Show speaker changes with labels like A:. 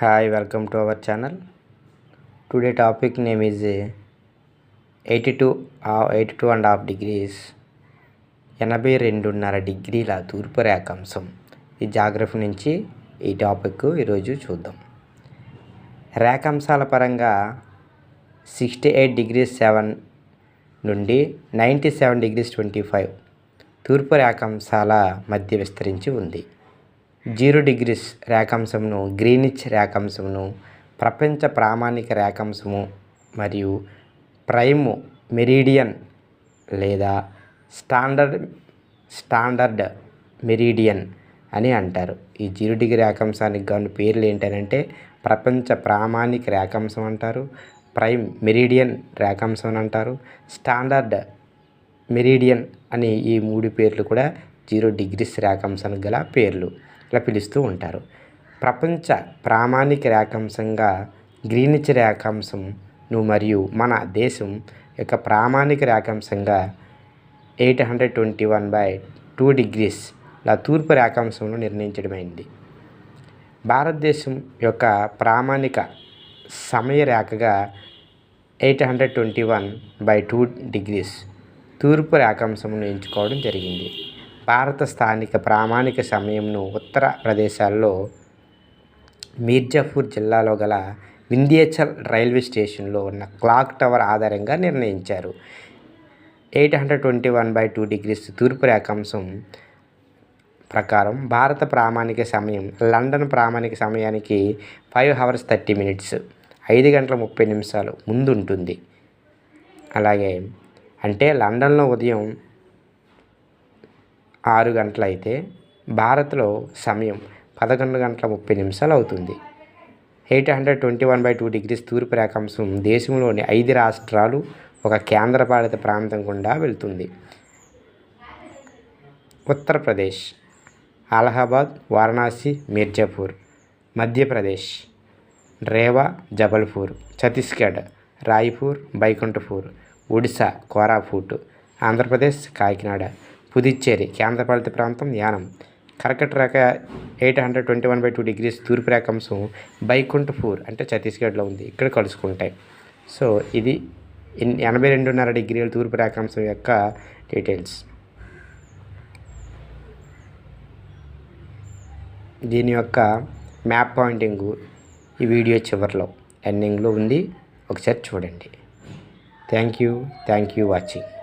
A: Hi welcome to our channel today topic name is eighty two eighty two and half degrees ఎనభై రెండున్నర డిగ్రీల తూర్పు రేఖాంశం. ఈ geography నుంచి ఈ టాపిక్ ఈరోజు చూద్దాం. రేఖాంశాల పరంగా సిక్స్టీ ఎయిట్ డిగ్రీస్ సెవెన్ నుండి ninety seven degrees twenty five తూర్పు రేఖాంశాల మధ్య విస్తరించి ఉంది. జీరో డిగ్రీస్ రేఖాంశంను గ్రీనిచ్ రేఖాంశమును ప్రపంచ ప్రామాణిక రేఖాంశము మరియు ప్రైమ్ మెరీడియన్ లేదా స్టాండర్డ్ స్టాండర్డ్ మెరీడియన్ అని అంటారు. ఈ జీరో డిగ్రీ రేఖాంశానికి గాను పేర్లు ఏంటంటే ప్రపంచ ప్రామాణిక రేఖాంశం అంటారు ప్రైమ్ మెరీడియన్ రేఖాంశం అని అంటారు స్టాండర్డ్ మెరీడియన్ అని ఈ మూడు పేర్లు కూడా జీరో డిగ్రీస్ రేఖాంశానికి గల పేర్లు. ఇలా పిలుస్తూ ఉంటారు. ప్రపంచ ప్రామాణిక రేఖాంశంగా గ్రీనిచ్ రేఖాంశంను మరియు మన దేశం యొక్క ప్రామాణిక రేఖాంశంగా eight hundred twenty one by two degrees ఇలా తూర్పు రేఖాంశంలో నిర్ణయించడమైంది. భారతదేశం యొక్క ప్రామాణిక సమయ రేఖగా eight hundred twenty one by two degrees తూర్పు రేఖాంశమును ఎంచుకోవడం జరిగింది. భారత స్థానిక ప్రామాణిక సమయంను ఉత్తర ప్రదేశాల్లో మీర్జాపూర్ జిల్లాలో గల వింధ్యాచల్ రైల్వే స్టేషన్లో ఉన్న క్లాక్ టవర్ ఆధారంగా నిర్ణయించారు. Eight hundred twenty one by two degrees తూర్పు రేఖాంశం ప్రకారం భారత ప్రామాణిక సమయం లండన్ ప్రామాణిక సమయానికి ఫైవ్ అవర్స్ థర్టీ మినిట్స్ ఐదు గంటల ముప్పై నిమిషాలు ముందు ఉంటుంది అలాగే అంటే లండన్లో ఉదయం ఆరు గంటలైతే భారత్లో సమయం పదకొండు గంటల ముప్పై నిమిషాలు అవుతుంది. Eight hundred twenty one by two degrees తూర్పు రేఖాంశం దేశంలోని ఐదు రాష్ట్రాలు ఒక కేంద్రపాలిత ప్రాంతం గుండా వెళ్తుంది. ఉత్తరప్రదేశ్ అలహాబాద్ వారణాసి మీర్జాపూర్ మధ్యప్రదేశ్ రేవా జబల్పూర్ ఛత్తీస్గఢ్ రాయ్పూర్ బైకుంఠపూర్ ఒడిశా కోరాపూట్ ఆంధ్రప్రదేశ్ కాకినాడ పుదుచ్చేరి కేంద్రపాలిత ప్రాంతం యానం. కర్కట రేఖ eight hundred twenty one by two degrees తూర్పు రేఖాంశం బైకుంఠపూర్ అంటే ఛత్తీస్గఢ్లో ఉంది. ఇక్కడ కలుసుకుంటాయి. సో ఇది ఎనభై రెండున్నర డిగ్రీల తూర్పు రేఖాంశం యొక్క డీటెయిల్స్. దీని యొక్క మ్యాప్ పాయింటింగ్ ఈ వీడియో చివరిలో. ఎండింగ్లో ఉంది. ఒకసారి చూడండి. Thank you. Thank you watching.